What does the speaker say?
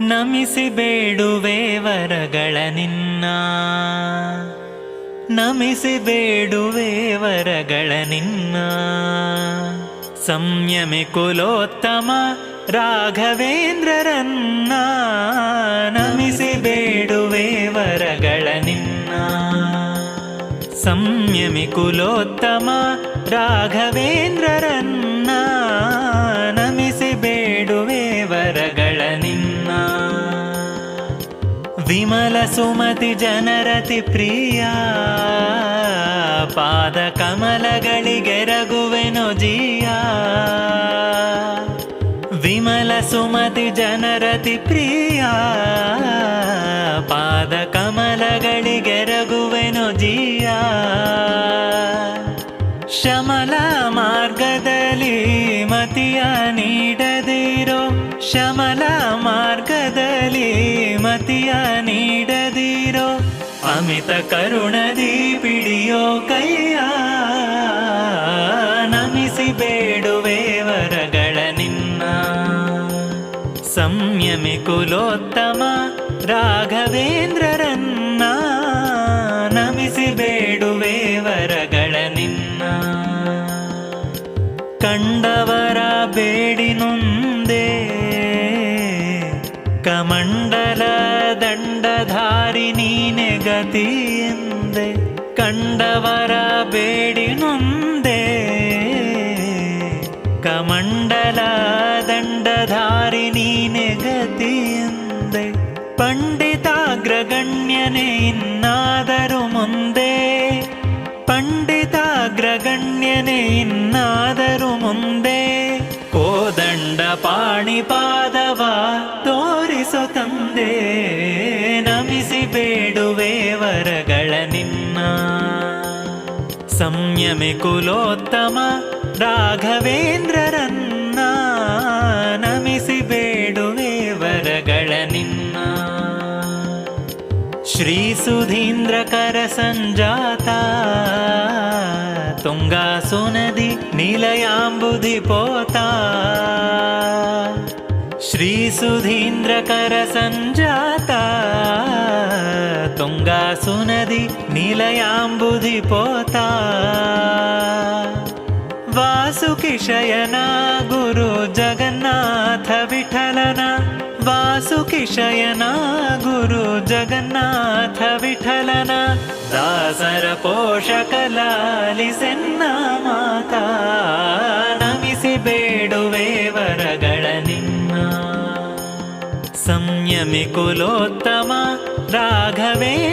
ನಮಿಸಿ ಬೇಡುವೆ ವರಗಳ ನಿನ್ನ. ನಮಿಸಿ ಬೇಡುವೆ ವರಗಳ ನಿನ್ನ. ಸಂಯಮಿ ಕುಲೋತ್ತಮ ರಾಘವೇಂದ್ರರನ್ನ. ನಮಿಸಿ ಬೇಡುವೆ ವರಗಳ ನಿನ್ನ. ಸಂಯಮಿ ಕುಲೋತ್ತಮ ರಾಘವೇಂದ್ರರನ್ನ. ವಿಮಲ ಸುಮತಿ ಜನರತಿ ಪ್ರಿಯ. ಪಾದ ಕಮಲಗಳಿಗೆ ರಘುವೆನು ಜಿಯ. ವಿಮಲ ಸುಮತಿ ಜನರತಿ ಪ್ರಿಯ. ಪಾದ ಕಮಲಗಳಿಗೆ ರಘುವೆನು ಜಿಯ. ಶಮಲ ಮಾರ್ಗದಲ್ಲಿ ಮತಿಯ ನೀಡದಿರೋ ಶಮಲ ಮಾರ್ಗದಲ್ಲಿ ಮತಿಯ ನೀಡದಿರೋ ಅಮಿತ ಕರುಣದಿ ಪಿಡಿಯೋ ಕೈಯ. ನಮಿಸಿ ಬೇಡುವೆ ವರಗಳ ನಿನ್ನ ಸಂಯಮಿ ಕುಲೋತ್ತಮ ರಾಘವೇಂದ್ರರನ್ನ. ನಮಿಸಿ ಬೇಡುವೆ ವರಗಳ ನಿನ್ನ ಕಂಡವರ ಬೇಡಿ ನೊಂದೆ ಕಮಂಡಲ ದಂಡಧಾರಿ ನೀನೆ ಗತಿ ಎಂದೆ, ಕಂಡವರ ಬೇಡಿ ನೊಂದೆ. ಕಮಂಡಲ ದಂಡಧಾರಿ ನೀನೆ ಗತಿ ಎಂದೆ, ಪಂಡಿತಾಗ್ರಗಣ್ಯನೇ ಇನ್ನಾದರೂ ಮುಂದೆ. ಪಂಡಿತಾಗ್ರಗಣ್ಯನೇ ಇನ್ನಾದರೂ ಮುಂದೆ. ಕೋದಂಡ ಪಾಣಿಪಾದವ ತೋರಿಸು ತಂದೆ ನಮಿಸಿ ಬೇಡುವೆ ವರಗಳ ನಿನ್ನ ಸಂಯಮಿ ಕುಲೋತ್ತಮ ರಾಘವೇಂದ್ರರನ್ನ ನಮಿಸಿ ಬೇಡುವೆ ವರಗಳ ನಿನ್ನ ಶ್ರೀ ಸುಧೀಂದ್ರ ಕರ ಸಂಜಾತ ತುಂಗಾ ಸುನದಿ ನಿಲಯಾಂಬುಧಿ ಪೋತ श्रीसुधीन्द्रकरसञ्जाता तुङ्गासुनदि निलयाम्बुधि पोता वासुकिशयना गुरु जगन्नाथ विठलना वासुकिशयना गुरु जगन्नाथ विठलना दासर पोषकलालिसेन्ना माता नमिसि बेडुवे वरगणन ಮಾತಾ ನಮಿಸಿ